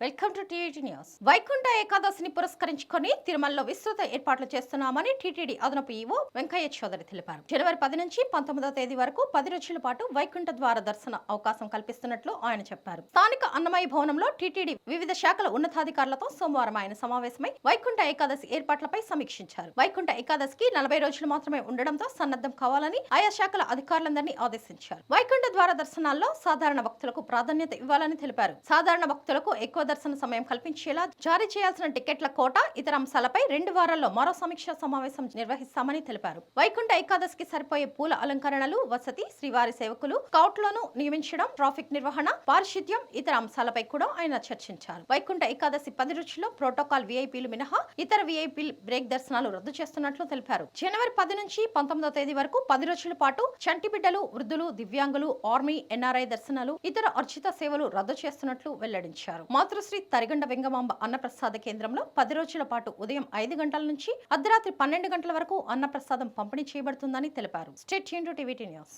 Welcome to TT news. Vaikuntha ఏకాదశిని పురస్కరించుకొని తిరుమలలో విస్తృత ఏర్పాట్లు చేస్తున్నామని టీటీడీ అదనపు ఈవో వెంకయ్య చౌదరి తెలిపారు. జనవరి పది నుంచి పంతొమ్మిదవ తేదీ వరకు పది రోజుల పాటు వైకుంఠ ద్వార దర్శన అవకాశం కల్పిస్తున్నట్లు ఆయన చెప్పారు. స్థానిక అన్నమయ్య భవనంలో టీటీడీ వివిధ శాఖల ఉన్నతాధికారులతో సోమవారం ఆయన సమావేశమై వైకుంఠ ఏకాదశి ఏర్పాట్లపై సమీక్షించారు. వైకుంఠ ఏకాదశికి నలభై రోజులు మాత్రమే ఉండడంతో సన్నద్ధం కావాలని ఆయా శాఖల అధికారులందరినీ ఆదేశించారు. వైకుంఠ ద్వార దర్శనాల్లో సాధారణ భక్తులకు ప్రాధాన్యత ఇవ్వాలని తెలిపారు. సాధారణ భక్తులకు ఎక్కువ ప్రదర్శన సమయం కల్పించేలా జారీ చేయాల్సిన టికెట్ల కోట ఇతర అంశాలపై రెండు వారాల్లో మరో సమీక్షా సమావేశం నిర్వహిస్తామని తెలిపారు. వైకుంఠ ఏకాదశికి సరిపోయే పూల అలంకరణలు వసతి శ్రీవారి సేవకులు స్కౌట్లను నియమించడం ట్రాఫిక్ నిర్వహణ పారిశుద్ధ్యం ఇతర అంశాలపై కూడా ఆయన చర్చించారు. వైకుంఠ ఏకాదశి పది రుచుల్లో ప్రోటోకాల్ విఐపీలు మినహా ఇతర విఐపీ బ్రేక్ దర్శనాలు రద్దు చేస్తున్నట్లు తెలిపారు. జనవరి పది నుంచి పంతొమ్మిదో తేదీ వరకు పది రోజుల పాటు చంటిబిడ్డలు వృద్ధులు దివ్యాంగులు ఆర్మీ ఎన్ఆర్ఐ దర్శనాలు ఇతర అర్చిత సేవలు రద్దు చేస్తున్నట్లు వెల్లడించారు. మాతృశ్రీ తరిగండ వెంగమాంబ అన్నప్రసాద కేంద్రంలో పది రోజుల పాటు ఉదయం ఐదు గంటల నుంచి అర్ధరాత్రి పన్నెండు గంటల వరకు అన్నప్రసాదం పంపిణీ చేయబడుతుందని తెలిపారు. State TV news.